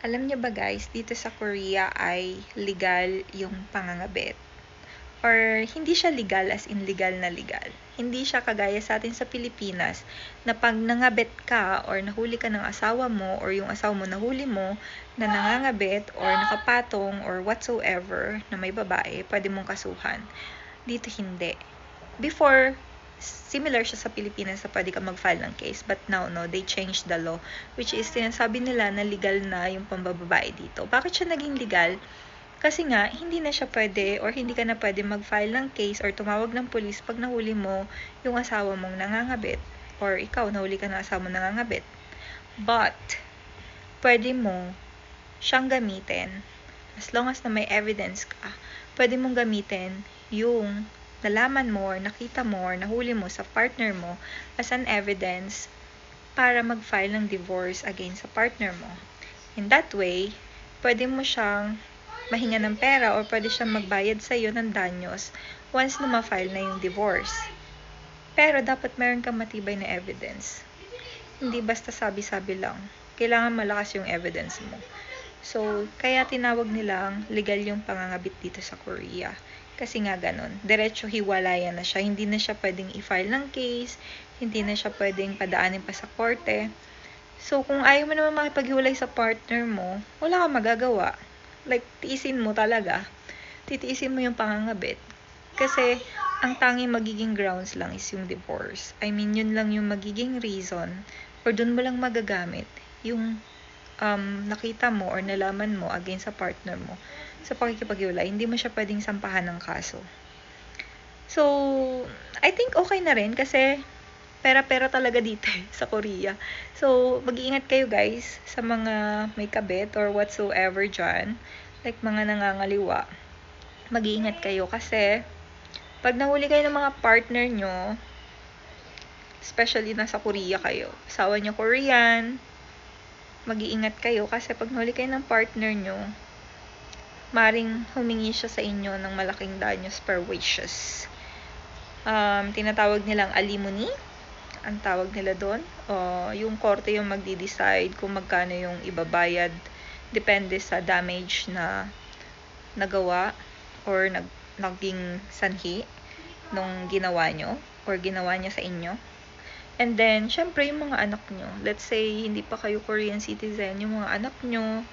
Alam niyo ba guys, dito sa Korea ay legal yung pangangabit. Or hindi siya legal as in legal na legal. Hindi siya kagaya sa atin sa Pilipinas na pag nangabit ka or nahuli ka ng asawa mo or yung asawa mo nahuli mo na nangangabit or nakapatong or whatsoever na may babae, pwede mong kasuhan. Dito hindi. Before, similar siya sa Pilipinas na pwede ka mag-file ng case. But now, no, they changed the law. Which is, sinasabi nila na legal na yung pambababae dito. Bakit siya naging legal? Kasi nga, hindi na siya pwede or hindi ka na pwede mag-file ng case or tumawag ng police pag nahuli mo yung asawa mong nangangabit or ikaw, nahuli ka ng asawa mong nangangabit. But, pwede mo siyang gamitin as long as na may evidence ka, pwede mong gamitin yung nalaman mo or nakita mo or nahuli mo sa partner mo as an evidence para mag-file ng divorce against sa partner mo. In that way, pwede mo siyang mahinga ng pera or pwede siyang magbayad sa iyo ng danyos once na ma-file na yung divorce. Pero dapat meron kang matibay na evidence. Hindi basta sabi-sabi lang. Kailangan malakas yung evidence mo. So, kaya tinawag nilang legal yung pangangabit dito sa Korea. Kasi nga ganun, diretso hiwalayan na siya. Hindi na siya pwedeng i-file ng case, hindi na siya pwedeng padaanin pa sa korte. So, kung ayaw mo naman makipaghiwalay sa partner mo, wala kang magagawa. Like, tiisin mo talaga. Titiisin mo yung pangangabit. Kasi, ang tanging magiging grounds lang is yung divorce. I mean, yun lang yung magiging reason or dun mo lang magagamit yung um, nakita mo or nalaman mo against sa partner mo sa pakikipaghiwalay, hindi mo siya pwedeng sampahan ng kaso. So, I think okay na rin kasi pera-pera talaga dito eh, sa Korea. So, mag-iingat kayo guys sa mga may kabit or whatsoever dyan. Like mga nangangaliwa. Mag-iingat kayo kasi pag nahuli kayo ng mga partner nyo, especially nasa Korea kayo, asawa nyo Korean, mag-iingat kayo kasi pag nahuli kayo ng partner nyo, maring humingi siya sa inyo ng malaking danyos per wishes. Um, tinatawag nilang alimony, ang tawag nila doon. Uh, yung korte yung magdi-decide kung magkano yung ibabayad depende sa damage na nagawa or nag, naging sanhi nung ginawa nyo or ginawa niya sa inyo. And then, syempre, yung mga anak nyo. Let's say, hindi pa kayo Korean citizen, yung mga anak nyo,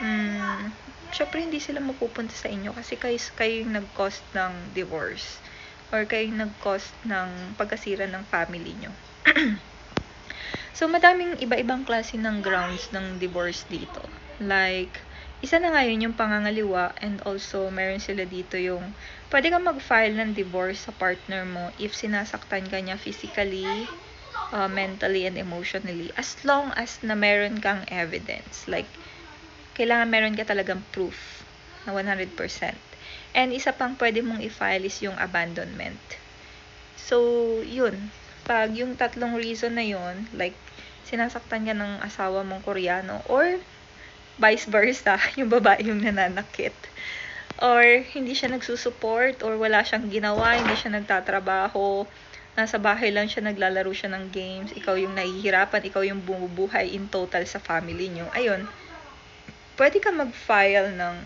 hmm, syempre hindi sila mapupunta sa inyo kasi kayo, kayo yung nag-cause ng divorce or kayo yung nag-cause ng pagkasira ng family nyo. so, madaming iba-ibang klase ng grounds ng divorce dito. Like, isa na nga yun yung pangangaliwa and also meron sila dito yung pwede kang mag-file ng divorce sa partner mo if sinasaktan ka niya physically, uh, mentally, and emotionally as long as na meron kang evidence. Like, kailangan meron ka talagang proof na 100%. And isa pang pwede mong i-file is yung abandonment. So, yun. Pag yung tatlong reason na yun, like, sinasaktan ka ng asawa mong koreano, or vice versa, yung babae yung nananakit. Or, hindi siya nagsusupport, or wala siyang ginawa, hindi siya nagtatrabaho, nasa bahay lang siya, naglalaro siya ng games, ikaw yung nahihirapan, ikaw yung bumubuhay in total sa family nyo. Ayun, pwede ka mag-file ng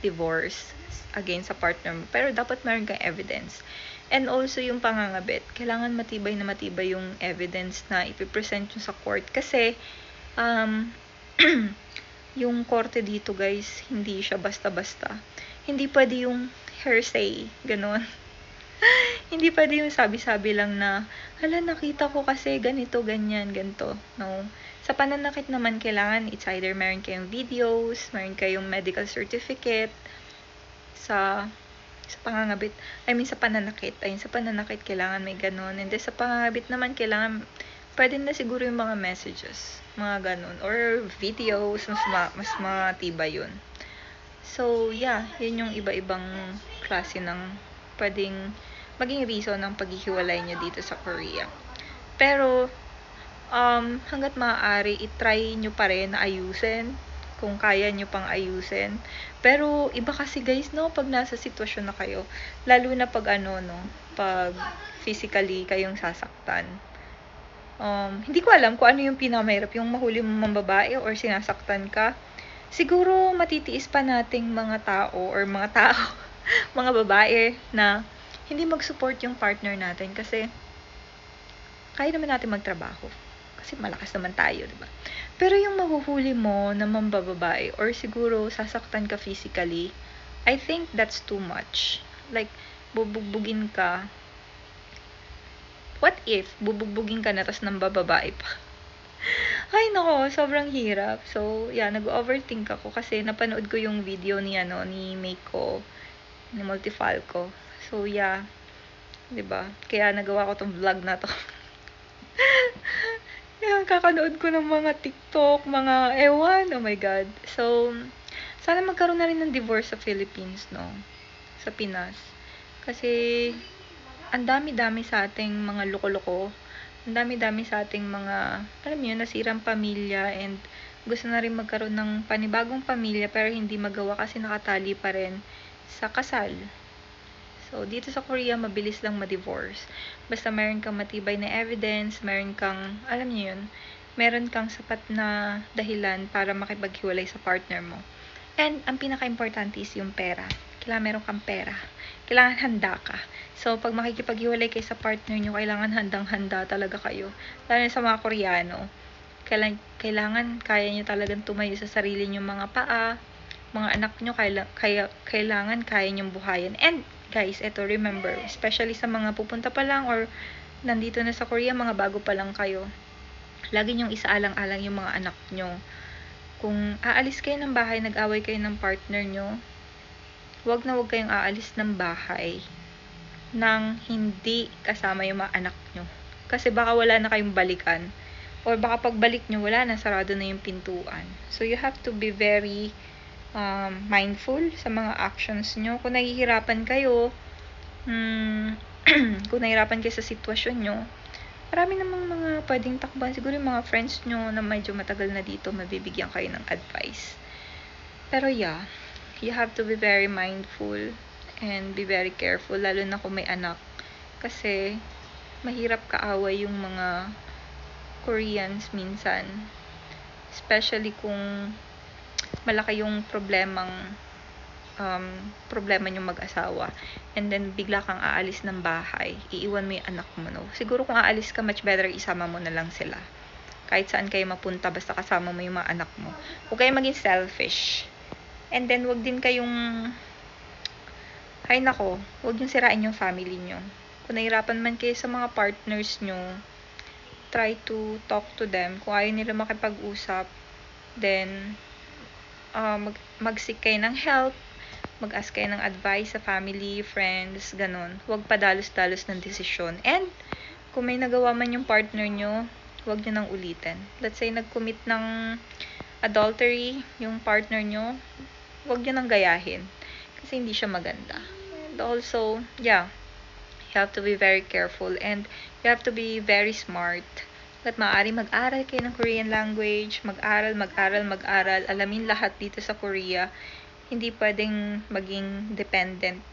divorce against sa partner mo. Pero dapat meron kang evidence. And also yung pangangabit, kailangan matibay na matibay yung evidence na ipipresent nyo sa court. Kasi, um, yung korte dito guys, hindi siya basta-basta. Hindi pwede yung hearsay, ganun. hindi pwede yung sabi-sabi lang na, hala nakita ko kasi ganito, ganyan, ganito. No sa pananakit naman, kailangan it's either meron kayong videos, meron kayong medical certificate, sa sa pangangabit, I mean sa pananakit, ayun sa pananakit kailangan may ganun, and then sa pangangabit naman kailangan, pwede na siguro yung mga messages, mga ganun, or videos, mas, ma, mas matibay yun. So, yeah, yun yung iba-ibang klase ng pwedeng maging reason ng paghihiwalay niya dito sa Korea. Pero, um, hanggat maaari, itry nyo pa rin na ayusin kung kaya nyo pang ayusin. Pero, iba kasi guys, no, pag nasa sitwasyon na kayo, lalo na pag ano, no, pag physically kayong sasaktan. Um, hindi ko alam kung ano yung pinakamahirap, yung mahuli mo mga babae or sinasaktan ka. Siguro matitiis pa nating mga tao or mga tao, mga babae na hindi mag-support yung partner natin kasi kaya naman natin magtrabaho. Kasi malakas naman tayo, di ba? Pero yung mahuhuli mo na mambababae or siguro sasaktan ka physically, I think that's too much. Like, bubugbugin ka. What if bubugbugin ka na tas nang bababae pa? Ay, nako, sobrang hirap. So, yeah, nag-overthink ako kasi napanood ko yung video ni, ano, ni Meiko, ni Multifalco. So, yeah, 'di ba? Kaya nagawa ko tong vlog na to. Kakanood ko ng mga TikTok, mga ewan, oh my God. So, sana magkaroon na rin ng divorce sa Philippines, no? Sa Pinas. Kasi, ang dami-dami sa ating mga loko-loko. Ang dami-dami sa ating mga, alam niyo, nasirang pamilya and gusto na rin magkaroon ng panibagong pamilya pero hindi magawa kasi nakatali pa rin sa kasal. So, dito sa Korea, mabilis lang ma-divorce. Basta meron kang matibay na evidence, meron kang, alam niyo yun, meron kang sapat na dahilan para makipaghiwalay sa partner mo. And, ang pinaka-importante is yung pera. Kailangan meron kang pera. Kailangan handa ka. So, pag makikipaghiwalay kayo sa partner nyo, kailangan handang-handa talaga kayo. Lalo sa mga Koreano. Kailangan, kailangan kaya nyo talagang tumayo sa sarili nyo mga paa, mga anak nyo, kaya, kaya, kailangan kaya nyong buhayin. And, guys, eto remember, especially sa mga pupunta pa lang or nandito na sa Korea, mga bago pa lang kayo, lagi nyong isaalang-alang yung mga anak nyo. Kung aalis kayo ng bahay, nag-away kayo ng partner nyo, wag na wag kayong aalis ng bahay nang hindi kasama yung mga anak nyo. Kasi baka wala na kayong balikan. Or baka pagbalik nyo, wala na, sarado na yung pintuan. So, you have to be very um, mindful sa mga actions nyo. Kung nahihirapan kayo, hmm, kung nahihirapan kayo sa sitwasyon nyo, marami namang mga pwedeng takban. Siguro yung mga friends nyo na medyo matagal na dito, mabibigyan kayo ng advice. Pero yeah, you have to be very mindful and be very careful, lalo na kung may anak. Kasi, mahirap kaaway yung mga Koreans minsan. Especially kung malaki yung problemang um, problema yung mag-asawa and then bigla kang aalis ng bahay, iiwan mo yung anak mo, no? Siguro kung aalis ka, much better isama mo na lang sila. Kahit saan kayo mapunta, basta kasama mo yung mga anak mo. Huwag kayo maging selfish. And then, wag din kayong ay nako, wag yung sirain yung family nyo. Kung nahirapan man kayo sa mga partners nyo, try to talk to them. Kung ayaw nila makipag-usap, then uh, mag, mag-seek kayo ng help, mag-ask kayo ng advice sa family, friends, ganun. Huwag padalos-dalos ng desisyon. And, kung may nagawa man yung partner nyo, huwag nyo nang ulitin. Let's say, nag-commit ng adultery yung partner nyo, huwag nyo nang gayahin. Kasi hindi siya maganda. And also, yeah, you have to be very careful and you have to be very smart at maaari mag-aral kayo ng Korean language, mag-aral, mag-aral, mag-aral, alamin lahat dito sa Korea. Hindi pwedeng maging dependent.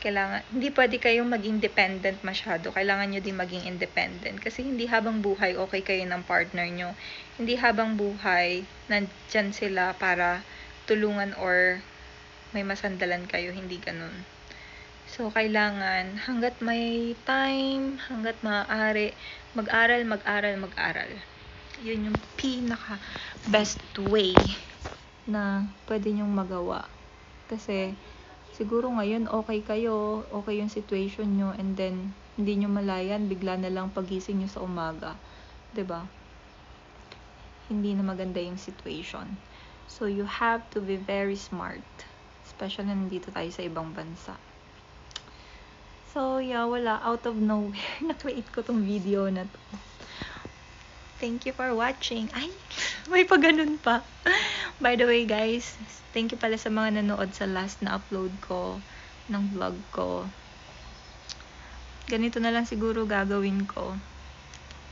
Kailangan, hindi pwede kayong maging dependent masyado. Kailangan nyo din maging independent. Kasi hindi habang buhay okay kayo ng partner nyo. Hindi habang buhay nandyan sila para tulungan or may masandalan kayo. Hindi ganun. So, kailangan, hanggat may time, hanggat maaari, mag-aral, mag-aral, mag-aral. Yun yung pinaka best way na pwede nyong magawa. Kasi, siguro ngayon okay kayo, okay yung situation nyo, and then, hindi nyo malayan, bigla na lang pagising nyo sa umaga. ba diba? Hindi na maganda yung situation. So, you have to be very smart. Especially nandito tayo sa ibang bansa. So, yeah, wala. Out of nowhere, na-create ko tong video na to. Thank you for watching. Ay, may pa ganun pa. By the way, guys, thank you pala sa mga nanood sa last na upload ko ng vlog ko. Ganito na lang siguro gagawin ko.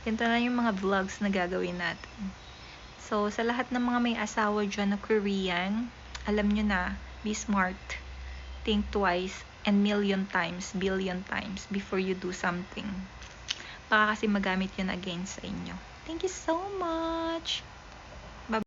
Ganito na yung mga vlogs na gagawin natin. So, sa lahat ng mga may asawa dyan na Korean, alam nyo na, be smart. Think twice and million times, billion times before you do something. baka kasi magamit yun against sa inyo. Thank you so much!